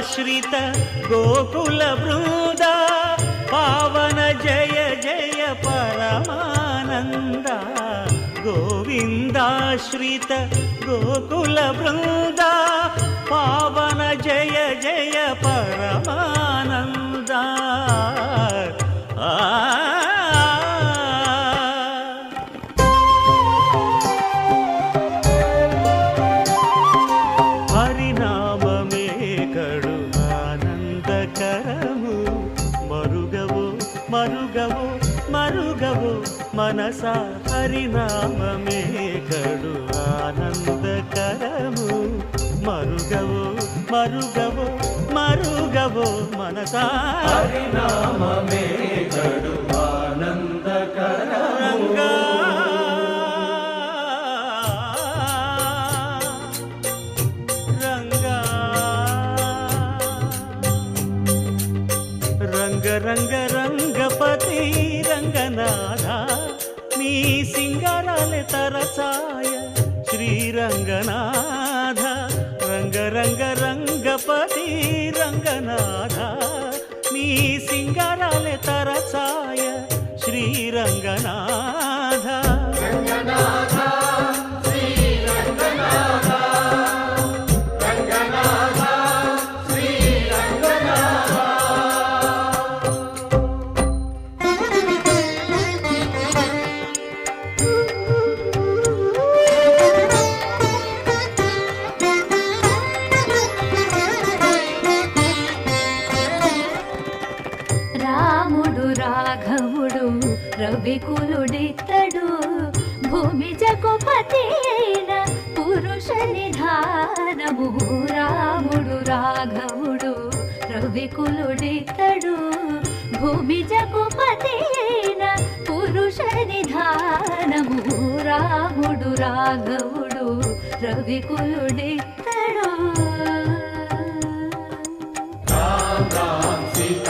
ఆశ్రిత గోకుల బృంద పావన జయ జయ పరమానంద. గోవిందాశ్రిత గోకుల బృంద కడు ఆనందకరము మరుగవు మరుగవు మరుగవు మనస హరినామమే కడు ఆనందకరము మరుగవు మరుగవు మరుగవు మనస హరినామమే కడు ఆనందకరము. రంగ రంగ రంగపతి రంగనాథ. నీ సింగారాలే తరచాయ శ్రీరంగనాథ. రంగ రంగ రంగపతి రంగనాథ. నీ సింగారాలే తరచాయ శ్రీరంగనాథ. రవికులుడితడు భూమి జగపతి అయిన పురుష నిధానము. రాముడు రాఘవుడు రవికులుడితడు భూమి జగపతి అయిన పురుష నిధానము. రాముడు రాఘవుడు రవికులుడితడు రామ్ రామ్ సీతారాం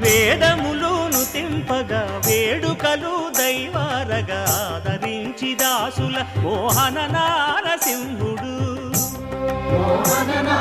వేదములోను తెంపగా వేడుకలు దైవారగా ఆదరించి దాసుల మోహన నారసింహుడు. మోహననా